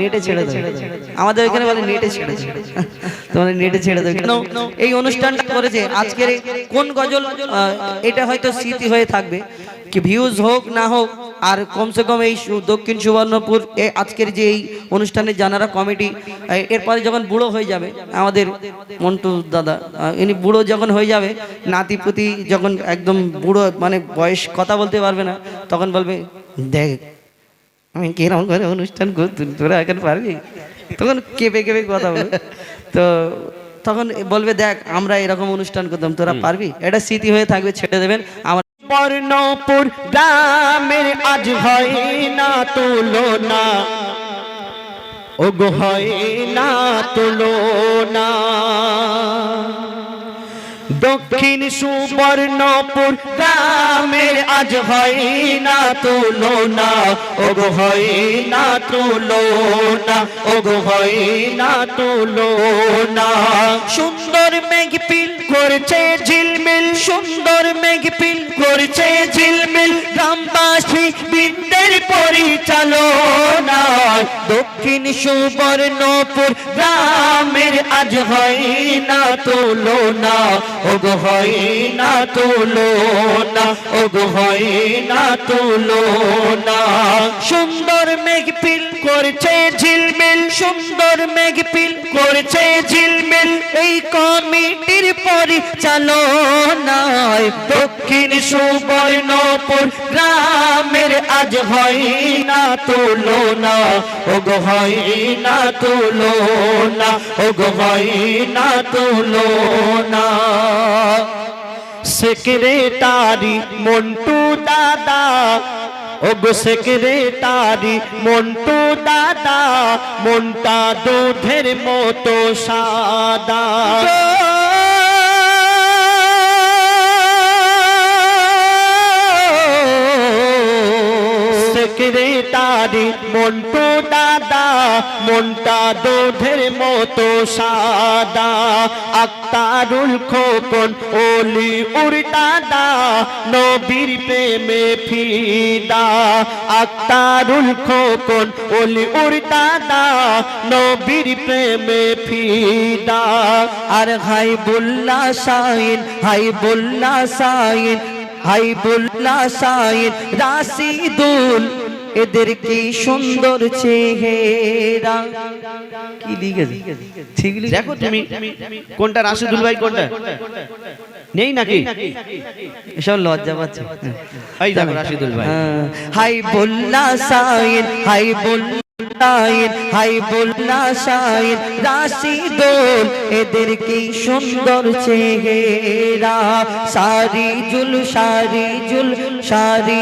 নেটে ছেড়ে দেবে আমাদের বলে নেটে ছেড়ে দেবে তোমাদের নেটে ছেড়ে দেবে কেন? এই অনুষ্ঠানটা করেছে আজকের কোন গজল এটা হয়তো স্মৃতি হয়ে থাকবে। কি ভিউজ হোক না হোক আর কমসে কম এই দক্ষিণ সুবর্ণপুর আজকের যে এই অনুষ্ঠানে জানারা কমিটি এরপরে যখন বুড়ো হয়ে যাবে আমাদের মন্টু দাদা ইনি বুড়ো যখন হয়ে যাবে নাতিপুতি যখন একদম বুড়ো মানে বয়স কথা বলতে পারবে না তখন বলবে দেখ আমি কিরম করে অনুষ্ঠান করতুম? তোরা এখন পারবি? তখন কেঁপে কেঁপে কথা বলবে তো তখন বলবে দেখ আমরা এরকম অনুষ্ঠান করতাম তোরা পারবি? এটা স্মৃতি হয়ে থাকবে ছেড়ে দেবেন। আমার বর্ণপুর গ্রামের আজ হয় না তুলনা। ও গো হয় না তুলনা। দক্ষিণ সুবর্ণপুর গ্রামের আজ হয় না তুলনা। ও গো হয় না তুলনা ও গো হয় না তুলনা। সুন্দর মেঘ পিল করছে ঝিলমিল, সুন্দর মেঘ পিল করছে ঝিলমিল। গ্রামবাসী বৃন্দের পরিচালনা দক্ষিণ সুবর্ণপুর গ্রামের আজ হয় না তুলনা। ও গো হয় না তুলনা ও গো হয় না তুলনা। সুন্দর মেঘ পিল করছে ঝিলমিল, সুন্দর মেঘ পিল করছে ঝিলমিল এই কমিটির পরিচালনায় দক্ষিণ সুবর্ণপুর গ্রামের আজ হয় না তুলনা ও গো না তুলনা ও গো না তুলনা। সেক্রেটারি মন্টু দাদা ও গো সেক্রেটারি মন্টু দাদা, মনটা দুধের মতো সাদা। সেক্রেটারি মন্টু দাদা, মনটা দুধের মতো সাদা। আক্তারুল খোকন ওলি উর দাদা, নবীর প্রেমে ফিদা। আক্তারুল খোকন ওলি উর দাদা, নবীর প্রেমে ফিদা। আর হাই বুল্লা সাইন হাই বুল্লা সাইন হাই বুল্লা সাইন রাশিদুল এদের কি সুন্দর চেহারা। কি লিখেছে ঠিক লিখেছে দেখো তুমি কোনটা রাশিদুল ভাই কোনটা? নেই নাকি? এসব লজ্জা পাচ্ছে। এই দেখো রাশিদুল ভাই। হ্যাঁ, হাই বল্লা সাইন হাই বল্লা সাইন হাই বল্লা সাইন রাশিদুল এদের কি সুন্দর চেহারা। সারি জুল সারি জুল সারি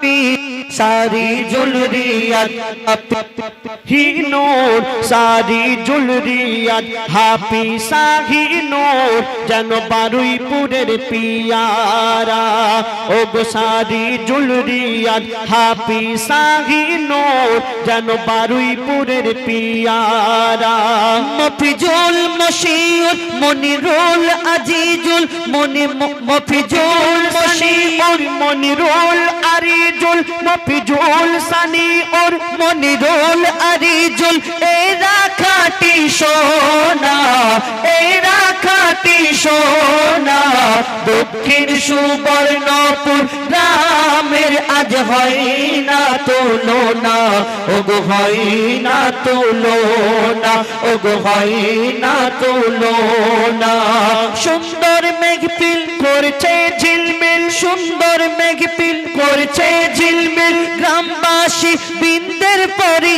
Be. জুল রিয়াদ আপি সারি জুল রিয়াদ হিনোর সারি জুলরিয়াত হাপি সাহিনোর যেন বারুইপুরের পিয়ারা ও গো সারি জুলরিয়াত হাপি সাহিনোর যেন বারুইপুরের পিয়ারা মফিজুল মশিউর মনিরুল আজিজুল মনি মফিজুল মশিউর মনিরুল আরিজুল মফিজুল সানি ওর মনিরুল আরিজুল এরা খাটি সোনা এরা খাটি সোনা দক্ষিণ সুবর্ণপুর গ্রামের আজ হয় না তুলনা। না গো হয় না তুলনা ও গো হয় না তুলনা। সুন্দর মেঘ পিল করছে ঝিলমিল, সুন্দর মেঘ পিল করছে ঝিলমিল। গ্রামবাসী বৃন্দের পরিচালনায়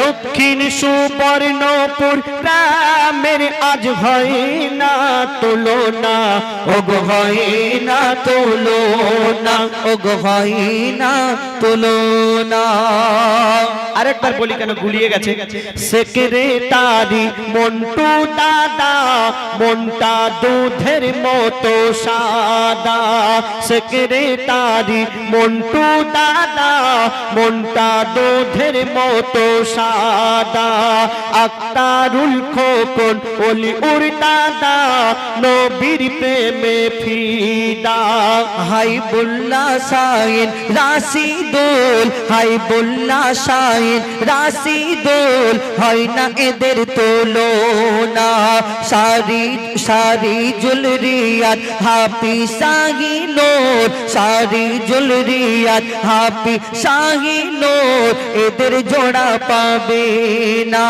দক্ষিণ সুবর্ণপুর গ্রামের আজ হয় না তুলনা। ও গো হয় না তুলনা, ওগ হয় না তুলনা। আরেকবার বলি কেন গুলিয়ে গেছে? সেক্রেটারি মন্টু দাদা, মনটা দুধের মতো সাদা। সেক্রেটারি মন্টু দাদা, মনটা দুধের মতো সাদা। আক্তারুল খোকন অলি উর দাদা, নবীর প্রেমে ফিদা। হাই বুল্লা শাহিন রাশিদুল হাই বুল্লা শাহিন রাশিদুল হয় না এদের তুলনা। সারি সারি জুলরিয়াত হাপি শাহিনোর সারি জুলরিয়াত হাপি শাহিনোর এদের জোড়া পাবে না।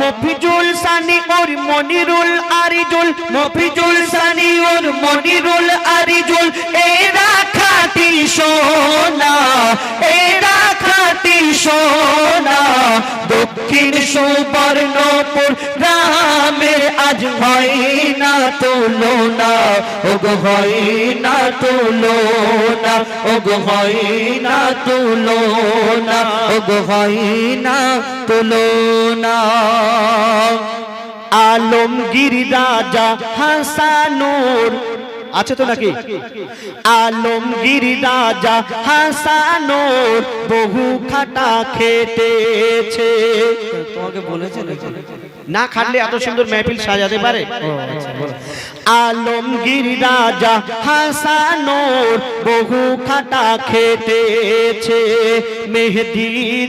মফিজুল সানি ওর মনিরুল আরিজুল, মফিজুল সানি ওর মনিরুল আরিজুল, এরা খাটি সোনা এরা খাটি সোনা। দক্ষিণ সুবর্ণপুর গ্রামের আজ হয় না তুলনা। ওগ হয় না তুলনা, ওগ হয় না তুলনা, ওগ হয় না তুলনা। আলমগীর রাজা হাসানুর আছে তো নাকি? আলমগীর রাজা হাসানুর বহু খাটা খেটেছে। তোমাকে বলেছে নাকি? না খাটলে এত সুন্দর মেহফিল সাজাতে পারে? আলমগীর রাজা হাসানোর বহু খাটা খেটেছে। মেহেদি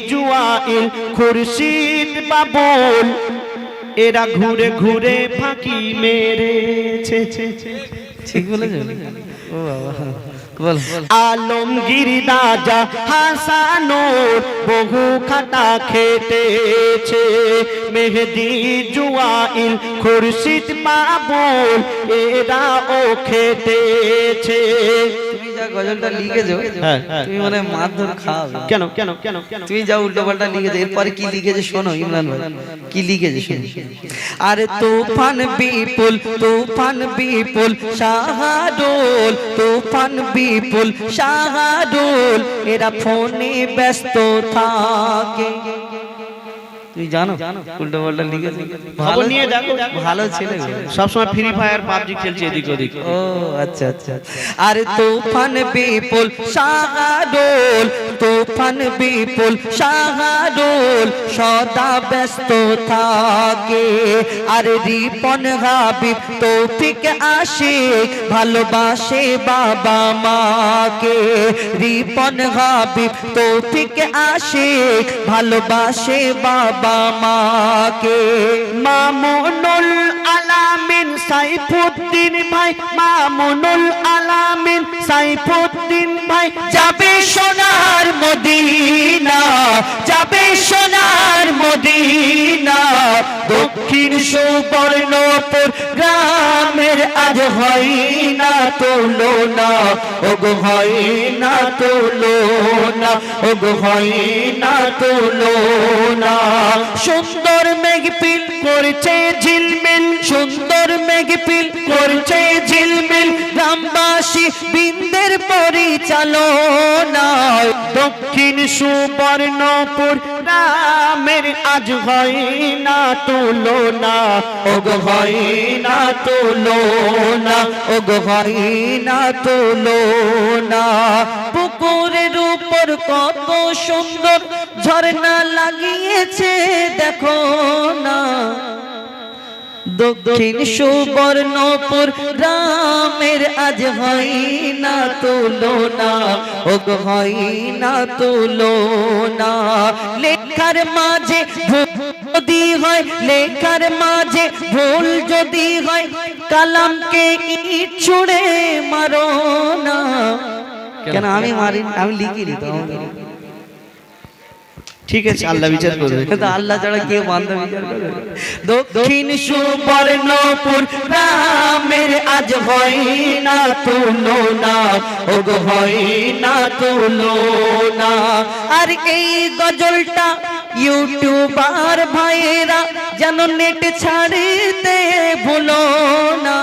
জুয়াইল খুরশিদ বাবুল এরা ঘুরে ঘুরে ফাঁকি মেরেছে। ঠিক বলেছে ও বাবা। বল। আলমগীর রাজা হাসানোর বহু খাটা খেটেছে। মেহেদি জুয়াইল খুরশিদ বাবুল এরা ও খেটেছে। যা গজলটা লিখেছো? হ্যাঁ, হ্যাঁ। তুমি মানে মারধর খাওয়াবে কেন কেন কেন কেন? তুমি যা উল্টো পাল্টা লিখেছো এরপরে কি লিখেছে শোনো ইমরান ভাই। কি লিখেছে শোনো। আরে তুফান বিপুল তুফান বিপুল শাহাদুল তুফান বিপুল শাহাদুল। এরা ফোনে ব্যস্ত থাকে। তুই জানো? উল্টো পাল্টা লিখেছে খবর নিয়ে দেখো। ভালো ছেলে সবসময় ফ্রি ফায়ার পাবজি খেলছে এদিক ওদিক। ও আচ্ছা আচ্ছা। আর তুফান বিপুল শাহাদুল তুফান বিপুল শাহাদুল সদা ব্যস্ত থাকে। আর রিপন হাবিব তৌফিক আশিক ভালোবাসে বাবা মাকে। রিপন হাবিব তৌফিক আশিক ভালোবাসে বাবা মাকে মামুনুল আলামিন সাইফুদ্দিন ভাই, মামুনুল আলামিন সাইফুদ্দিন ভাই, যাবে সোনার মদিনা, যাবে সোনার মদিনা। দক্ষিণ সুবর্ণপুর গ্রামের আজ হয় না তুলনা, ওগো হয় না তুলনা, ওগো হয় না তুলনা। সুন্দর মেঘপিল করছে ঝিলমিল সুন্দর মেঘপিল করছে ঝিলমিল, গ্রামবাসী বৃন্দের পরিচালনা দক্ষিণ সুবর্ণপুর রামের আজ হয় না তুলনা। ওগ হয় না তুলনা, ওগ হয় না তুলনা। পুকুরের উপর কত সুন্দর ঝর্ণা লাগিয়েছে, দেখো না। দক্ষিণ সুবর্ণপুর রামের আজ হয় না তুলনা ওগ হয় না তুলনা। লেখার মাঝে যদি হয় লেখার মাঝে ভুল যদি হয় কালামকে ইট ছুঁড়ে মারো না। কেন? আমি মারি আমি লিখিনি তো ঠিক আছে আল্লাহ বিচার করবে। কিন্তু আল্লাহ ছাড়া কেউ বান্ধব বিচার করবে না। দক্ষিণ সুবর্ণপুর রামের আজ হয় না তুলনা। ওগ হয় না তুলো না আর এই গজলটা ইউটিউবার ভাইরা যেন নেট ছাড়িতে ভুলো না।